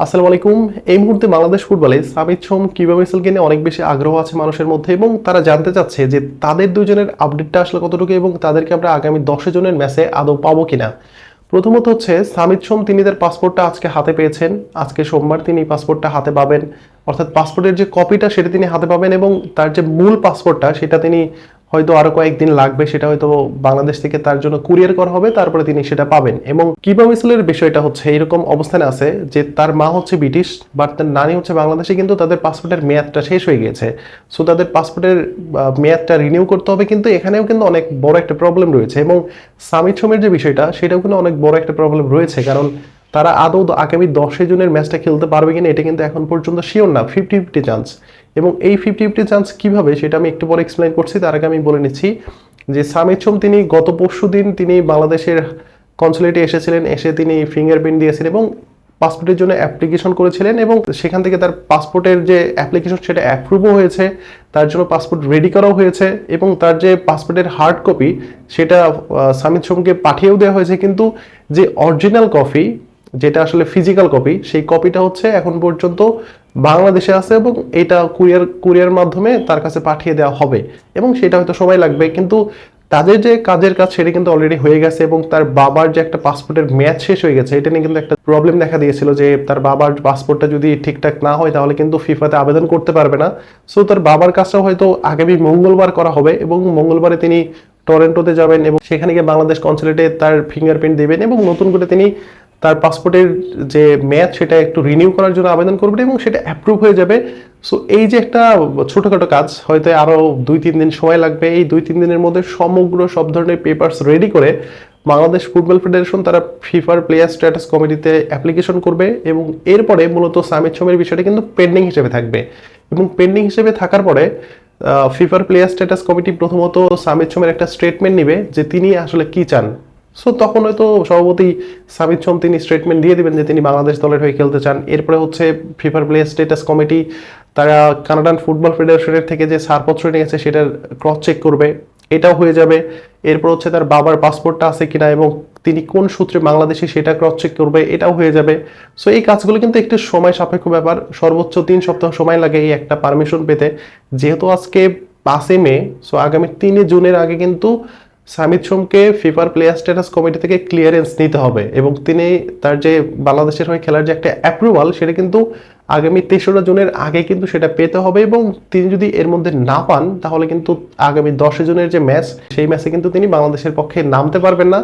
আসসালামু আলাইকুম। এই মুহূর্তে বাংলাদেশ ফুটবলে সামিদ সোম কিবা মিসেলকে নিয়ে অনেক বেশি আগ্রহ আছে মানুষের মধ্যে এবং তারা জানতে চাচ্ছে যে তাদের দুজনের আপডেটটা আসলে কতটুকু এবং তাদেরকে আমরা আগামী দশে জনের ম্যাচে আদৌ পাবো কিনা? প্রথমত হচ্ছে সামিদ সোম তিনি তার পাসপোর্টটা আজকে হাতে পেয়েছেন। আজকে সোমবার তিনি পাসপোর্টটা হাতে পাবেন। অর্থাৎ পাসপোর্টের যে কপিটা সেটা তিনি হাতে পাবেন এবং তার যে মূল পাসপোর্টটা সেটা তিনি হয়তো আরও কয়েকদিন লাগবে, সেটা হয়তো বাংলাদেশ থেকে তার জন্য কুরিয়ার করা হবে, তারপরে তিনি সেটা পাবেন। এবং কিবা মিসেলের বিষয়টা হচ্ছে এরকম অবস্থানে আছে যে তার মা হচ্ছে ব্রিটিশ, বাট তার নানি হচ্ছে বাংলাদেশে, কিন্তু তাদের পাসপোর্টের মেয়াদটা শেষ হয়ে গিয়েছে সো তাদের পাসপোর্টের মেয়াদটা রিনিউ করতে হবে, কিন্তু এখানেও কিন্তু অনেক বড় একটা প্রবলেম রয়েছে। এবং সামিট সোমের যে বিষয়টা, সেটাও কিন্তু অনেক বড় একটা প্রবলেম রয়েছে, কারণ তারা আদৌ আগামী দশই জনের ম্যাচটা খেলতে পারবে কিনা, এটা কিন্তু এখন পর্যন্ত শিওর না। ফিফটি ফিফটি চান্স এবং এই ফিফটি ফিফটি চান্স কীভাবে সেটা আমি একটু পরে এক্সপ্লেন করছি। তার আগে আমি বলে নিচ্ছি যে সামিদ সোম তিনি গত পরশু দিন তিনি বাংলাদেশের কনসুলেটে এসেছিলেন, এসে তিনি ফিঙ্গারপ্রিন্ট দিয়েছেন এবং পাসপোর্টের জন্য অ্যাপ্লিকেশন করেছিলেন এবং সেখান থেকে তার পাসপোর্টের যে অ্যাপ্লিকেশন সেটা অ্যাপ্রুভও হয়েছে, তার জন্য পাসপোর্ট রেডি করাও হয়েছে এবং তার যে পাসপোর্টের হার্ড কপি সেটা সামিদ সোমকে পাঠিয়েও দেওয়া হয়েছে। কিন্তু যে অরিজিনাল কপি যেটা আসলে ফিজিক্যাল কপি সেই কপিটা হচ্ছে এখন পর্যন্ত বাংলাদেশে আছে এবং এটা কুরিয়ার কুরিয়ার মাধ্যমে তার কাছে পাঠিয়ে দেওয়া হবে। এবং সেটা হয়তো সময় লাগবে, কিন্তু তাদের যে কাজের কাজ সেটা কিন্তু অলরেডি হয়ে গেছে এবং তার বাবার যে একটা পাসপোর্টের ম্যাচ শেষ হয়ে গেছে, এটা নিয়ে কিন্তু একটা প্রবলেম দেখা দিয়েছিল যে তার বাবার পাসপোর্টটা যদি ঠিকঠাক না হয় তাহলে কিন্তু ফিফাতে আবেদন করতে পারবে না। সো তার বাবার কাজটা হয়তো আগামী মঙ্গলবার করা হবে এবং মঙ্গলবারে তিনি টরেন্টোতে যাবেন এবং সেখানে গিয়ে বাংলাদেশ কনসুলেটে তার ফিঙ্গারপ্রিন্ট দেবেন এবং নতুন করে তিনি তার পাসপোর্টের যে মেয়াদ সেটা একটু রিনিউ করার জন্য আবেদন করবেন এবং সেটা অ্যাপ্রুভ হয়ে যাবে। সো এই যে একটা ছোটোখাটো কাজ, হয়তো আরও দুই, তিন দিন সময় লাগবে। এই দুই, তিন দিনের মধ্যে সমগ্র সব ধরনের পেপার্স রেডি করে বাংলাদেশ ফুটবল ফেডারেশন তারা ফিফার প্লেয়ার স্ট্যাটাস কমিটিতে অ্যাপ্লিকেশন করবে এবং এরপরে মূলত সামিট সমের বিষয়টা কিন্তু পেন্ডিং হিসেবে থাকবে। এবং পেন্ডিং হিসেবে থাকার পরে ফিফার প্লেয়ার স্ট্যাটাস কমিটি প্রথমত সামিত সোমের একটা স্টেটমেন্ট নিবে যে তিনি আসলে কি চান। সো তখন হয়তো সভাপতি সামিত সোম তিনি স্টেটমেন্ট দিয়ে দিবেন যে তিনি বাংলাদেশ দলের হয়ে খেলতে চান। এরপরে হচ্ছে ফিফার প্লেয়ার স্টেটাস কমিটি তারা কানাডান ফুটবল ফেডারেশনের থেকে যে ছাড়পত্র নিয়েছে সেটার ক্রস চেক করবে। এটাও হয়ে যাবে। এরপর হচ্ছে তার বাবার পাসপোর্টটা আছে কিনা এবং তিনি কোন সূত্রে বাংলাদেশে সেটা ক্রস চেক করবে, এটাও হয়ে যাবে। সো এই কাজগুলো কিন্তু একটু সময় সাপেক্ষ ব্যাপার। সর্বোচ্চ তিন সপ্তাহ সময় লাগে এই একটা পারমিশন পেতে। যেহেতু আজকে পাঁচে মে সো আগামী তিনে জুনের আগে কিন্তু সামিত সোমকে ফিফার প্লেয়ার স্ট্যাটাস কমিটি থেকে ক্লিয়ারেন্স নিতে হবে এবং তিনি তার যে বাংলাদেশের হয়ে খেলার যে একটা অ্যাপ্রুভাল সেটা কিন্তু আগামী তেসরা জুনের আগে কিন্তু সেটা পেতে হবে এবং তিনি যদি এর মধ্যে না পান, তাহলে কিন্তু আগামী দশে জুনের যে ম্যাচ সেই ম্যাচে কিন্তু তিনি বাংলাদেশের পক্ষে নামতে পারবেন না।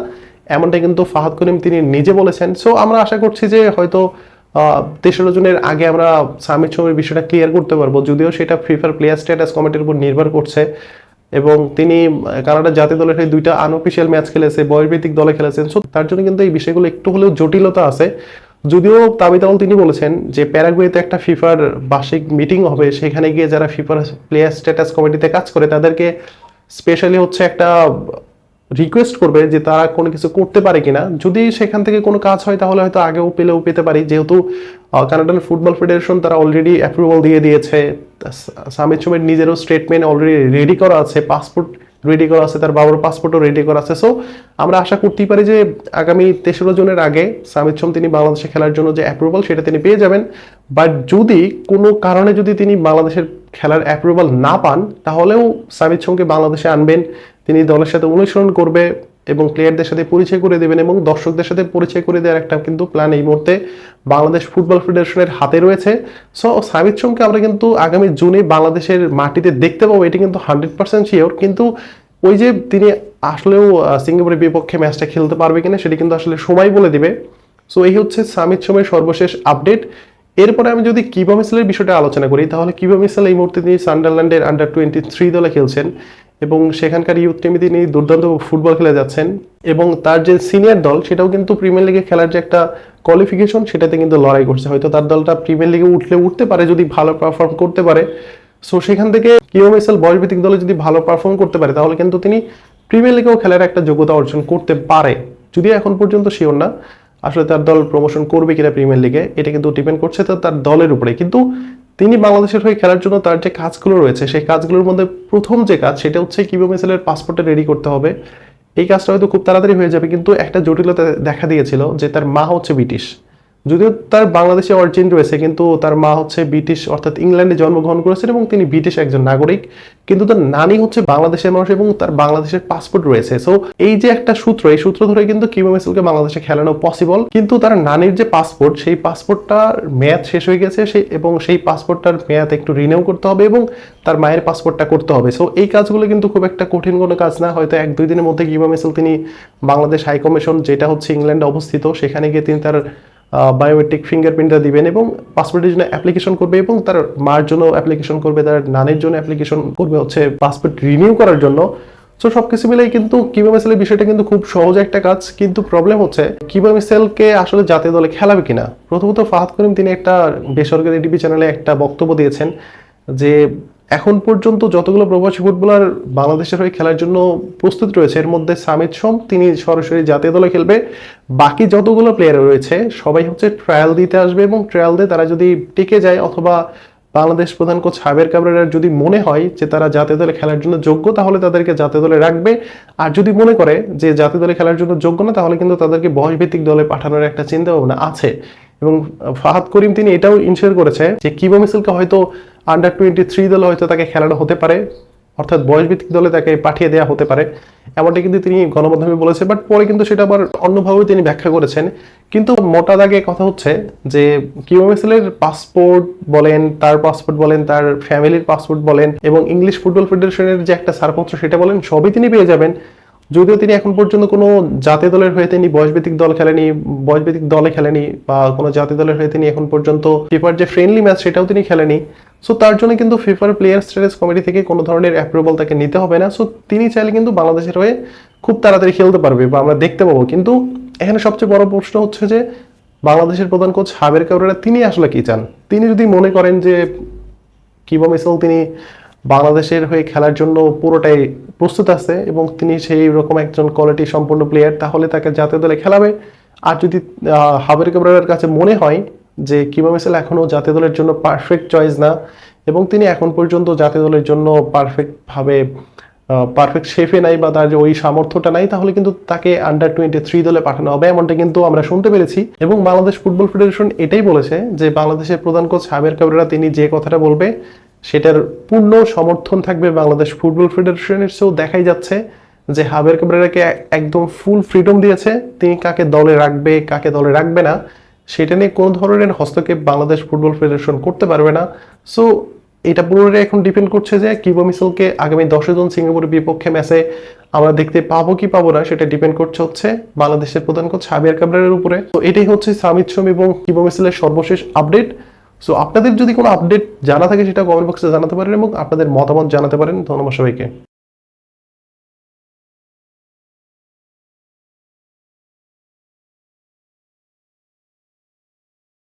এমনটা কিন্তু ফাহাদ করিম তিনি নিজে বলেছেন। সো আমরা আশা করছি যে হয়তো তেসরা জুনের আগে আমরা সামিট সোমের বিষয়টা ক্লিয়ার করতে পারব। যদিও সেটা ফিফার প্লেয়ার স্ট্যাটাস কমিটির উপর নির্ভর করছে। এবং তিনি কানাডা কানাডার জাতীয় দলের হয়ে দুইটা আনঅফিসিয়াল ম্যাচ খেলেছে বয়সভিত্তিক দলে খেলেছেন। সো তার জন্য কিন্তু এই বিষয়গুলো একটু হলেও জটিলতা আছে। যদিও তাবিতাল তিনি বলেছেন যে, প্যারাগুয়েতে একটা ফিফার বার্ষিক মিটিং হবে, সেখানে গিয়ে যারা ফিফার প্লেয়ার স্ট্যাটাস কমিটিতে কাজ করে, তাদেরকে স্পেশালি হচ্ছে একটা রিকোয়েস্ট করবে যে তারা কোনো কিছু করতে পারে কিনা। যদি সেখান থেকে কোনো কাজ হয়, তাহলে হয়তো আগেও পেলেও পেতে পারি। যেহেতু কানাডান ফুটবল ফেডারেশন তারা অলরেডি অ্যাপ্রুভাল দিয়ে দিয়েছে। সামিত সোমের নিজেরও স্টেটমেন্ট অলরেডি রেডি করা আছে পাসপোর্ট রেডি করা আছে, তার বাবার পাসপোর্টও রেডি করা আছে। সো আমরা আশা করতেই পারি যে আগামী তেসরা জনের আগে সামিত সোম তিনি বাংলাদেশে খেলার জন্য যে অ্যাপ্রুভাল সেটা তিনি পেয়ে যাবেন। বাট যদি কোনো কারণে যদি তিনি বাংলাদেশের খেলার অ্যাপ্রুভাল না পান, তাহলেও সামিত সোমকে বাংলাদেশে আনবেন। তিনি দলের সাথে অনুসরণ করবে এবং প্লেয়ারদের সাথে পরিচয় করে দেবেন এবং দর্শকদের সাথে পরিচয় করে দেওয়ার একটা কিন্তু প্ল্যান এই মুহূর্তে বাংলাদেশ ফুটবল ফেডারেশনের হাতে রয়েছে। সো সামিত সোমকে আমরা কিন্তু আগামী জুনে বাংলাদেশের মাটিতে দেখতে পাবো, এটি কিন্তু হান্ড্রেড পার্সেন্ট শিওর কিন্তু ওই যে তিনি আসলেও সিঙ্গাপুরের বিপক্ষে ম্যাচটা খেলতে পারবে কিনা, সেটি কিন্তু আসলে সময় বলে দিবে। সো এই হচ্ছে সামিত সোমের সর্বশেষ আপডেট এরপরে আমি যদি কিবা মিসেলের বিষয়টা আলোচনা করি, তাহলে কিবা মিসেল এই মুহূর্তে তিনি সান্ডারল্যান্ডের আন্ডার টোয়েন্টি থ্রি দলে খেলছেন? এবং সেখানকার ইউথ টিমে তিনি দুর্দান্ত ফুটবল খেলে যাচ্ছেন এবং তার যে সিনিয়র দল, সেটাও কিন্তু প্রিমিয়ার লিগে খেলার যে একটা কোয়ালিফিকেশন সেটাতে কিন্তু লড়াই করছে। হয়তো তার দলটা প্রিমিয়ার লিগে উঠলে উঠতে পারে, যদি ভালো পারফর্ম করতে পারে। সো সেখান থেকে কিও মিসেল বয়সভিত্তিক দলে যদি ভালো পারফর্ম করতে পারে, তাহলে কিন্তু তিনি প্রিমিয়ার লিগেও খেলার একটা যোগ্যতা অর্জন করতে পারে। যদিও এখন পর্যন্ত শিওর না। আসলে তার দল প্রমোশন করবে কিনা প্রিমিয়ার লিগে এটা কিন্তু ডিপেন্ড করছে তার দলের উপরে। কিন্তু তিনি বাংলাদেশের হয়ে খেলার জন্য তার যে কাজগুলো রয়েছে, সেই কাজগুলোর মধ্যে প্রথম যে কাজ, সেটা হচ্ছে কীভাবে মিসেলের পাসপোর্টটা রেডি করতে হবে। এই কাজটা হয়তো খুব তাড়াতাড়ি হয়ে যাবে, কিন্তু একটা জটিলতা দেখা দিয়েছিল যে তার মা হচ্ছে ব্রিটিশ যদিও তার বাংলাদেশে অরিজিন রয়েছে, কিন্তু তার মা হচ্ছে ব্রিটিশ, অর্থাৎ ইংল্যান্ডে জন্মগ্রহণ করেছেন এবং তিনি ব্রিটিশ একজন নাগরিক। কিন্তু তার নানি হচ্ছে বাংলাদেশের মানুষ এবং তার বাংলাদেশের পাসপোর্ট রয়েছে। সো এই যে একটা সূত্র, এই সূত্র ধরে কিন্তু কিমা মিসেলকে বাংলাদেশে খেলানো পসিবল কিন্তু তার নানির যে পাসপোর্ট, সেই পাসপোর্টটার মেয়াদ শেষ হয়ে গেছে সেই এবং সেই পাসপোর্টটার মেয়াদ একটু রিনিউ করতে হবে এবং তার মায়ের পাসপোর্টটা করতে হবে। সো এই কাজগুলো কিন্তু খুব একটা কঠিন কোনো কাজ না। হয়তো এক দুই দিনের মধ্যে কিমা মিসেল তিনি বাংলাদেশ হাইকমিশন যেটা হচ্ছে ইংল্যান্ডে অবস্থিত, সেখানে গিয়ে তিনি তার বায়োমেট্রিক ফিঙ্গারপ্রিন্টটা দিবেন এবং পাসপোর্টের জন্য অ্যাপ্লিকেশন করবে এবং তার মার জন্য অ্যাপ্লিকেশন করবে, তার নানের জন্য অ্যাপ্লিকেশন করবে, হচ্ছে পাসপোর্ট রিনিউ করার জন্য। সো সব কিছু মিলাই কিন্তু কিবা মিসেলের বিষয়টা কিন্তু খুব সহজ একটা কাজ, কিন্তু প্রবলেম হচ্ছে কিবা মিসেলকে আসলে জাতীয় দলে খেলাবে কিনা। প্রথমত ফাহাদ করিম, তিনি একটা বেসরকারি টিভি চ্যানেলে একটা বক্তব্য দিয়েছেন যে এখন পর্যন্ত যতগুলো প্রবাসী ফুটবলার বাংলাদেশের হয়ে খেলার জন্য প্রস্তুত রয়েছে, এর মধ্যে সামিদ সোম, তিনি সরাসরি জাতীয় দলে খেলবে। বাকি যতগুলো প্লেয়ার রয়েছে, সবাই হচ্ছে ট্রায়াল দিতে আসবে এবং ট্রায়াল দিয়ে তারা যদি টিকে যায় অথবা বাংলাদেশ প্রধান কোচ হাবের কাবরেরার যদি মনে হয় যে তারা জাতীয় দলে খেলার জন্য যোগ্য, তাহলে তাদেরকে জাতীয় দলে রাখবে। আর যদি মনে করে যে জাতীয় দলে খেলার জন্য যোগ্য না, তাহলে কিন্তু তাদেরকে বয়সভিত্তিক দলে পাঠানোর একটা চিন্তা ভাবনা আছে। এবং ফাহাদ করিম তিনি এটাও ইনশিওর করেছে যে কিবা মিসেলকে হয়তো আন্ডার টোয়েন্টি থ্রি দলে হয়তো তাকে খেলানো হতে পারে, অর্থাৎ বয়সভিত্তিক দলে তাকে পাঠিয়ে দেওয়া হতে পারে। এমনটা কিন্তু তিনি গণমাধ্যমে বলেছে বাট পরে কিন্তু সেটা আবার অন্যভাবে তিনি ব্যাখ্যা করেছেন। কিন্তু মোটা দাগে কথা হচ্ছে যে কিউবা মিসেলের পাসপোর্ট বলেন, তার পাসপোর্ট বলেন, তার ফ্যামিলির পাসপোর্ট বলেন এবং ইংলিশ ফুটবল ফেডারেশনের যে একটা ছাড়পত্র সেটা বলেন, সবই তিনি পেয়ে যাবেন। যদিও তিনি এখন পর্যন্ত কোনো জাতীয় দলের হয়ে তিনি বয়সভিত্তিক দল খেলেনি, বয়সভিত্তিক দলে খেলেনি বা কোনো জাতীয় দলের হয়ে তিনি এখন পর্যন্ত ফিফার যে ফ্রেন্ডলি ম্যাচ সেটাও তিনি খেলেনি। সো তার জন্য কিন্তু ফিফার প্লেয়ার স্ট্যাটাস কমিটি থেকে কোনো ধরনের অ্যাপ্রুভাল তাকে নিতে হবে না। সো তিনি চাইলে কিন্তু বাংলাদেশের হয়ে খুব তাড়াতাড়ি খেলতে পারবে বা আমরা দেখতে পাবো। কিন্তু এখানে সবচেয়ে বড় প্রশ্ন হচ্ছে যে, বাংলাদেশের প্রধান কোচ হাবের কাবরেরা তিনি আসলে কি চান? তিনি যদি মনে করেন যে কিবা মিসেল তিনি বাংলাদেশের হয়ে খেলার জন্য পুরোটাই প্রস্তুত আছে এবং তিনি সেই রকম একজন কোয়ালিটি সম্পন্ন প্লেয়ার তাহলে তাকে জাতীয় দলে খেলাবে। আর যদি হাবের কাবরেরার কাছে মনে হয় যে কিবা মিসেল এখনও জাতীয় দলের জন্য পারফেক্ট চয়েস না এবং তিনি এখন পর্যন্ত জাতীয় দলের জন্য পারফেক্টভাবে পারফেক্ট শেফে নাই বা তার যে ওই সামর্থ্যটা নাই, তাহলে কিন্তু তাকে আন্ডার টোয়েন্টি থ্রি দলে পাঠানো হবে, এমনটা কিন্তু আমরা শুনতে পেরেছি। এবং বাংলাদেশ ফুটবল ফেডারেশন এটাই বলেছে যে বাংলাদেশের প্রধান কোচ হাবের কাবরেরা, তিনি যে কথাটা বলবে সেটার পূর্ণ সমর্থন থাকবে বাংলাদেশ ফুটবল ফেডারেশনের চেয়েও দেখাই যাচ্ছে যে হাবের কাবরেরাকে একদম ফুল ফ্রিডম দিয়েছে। তিনি কাকে দলে রাখবে, কাকে দলে রাখবে না, সেটা নিয়ে কোনো ধরনের হস্তক্ষেপ বাংলাদেশ ফুটবল ফেডারেশন করতে পারবে না। সো এটা পুরোটাই এখন ডিপেন্ড করছে যে কিবো মিসেলকে আগামী দশ জন সিঙ্গাপুরের বিপক্ষে ম্যাচে আমরা দেখতে পাবো কি পাবো না, সেটা ডিপেন্ড করছে হচ্ছে বাংলাদেশের প্রধান কোচ হাবিয়ার কাবরারের উপরে। তো এটাই হচ্ছে সামিত সোম এবং কিবো মিসেলের সর্বশেষ আপডেট সো আপনাদের যদি কোনো আপডেট জানা থাকে, সেটা কমেন্ট বক্সে জানাতে পারেন এবং আপনাদের মতামত জানাতে পারেন। ধন্যবাদ সবাইকে।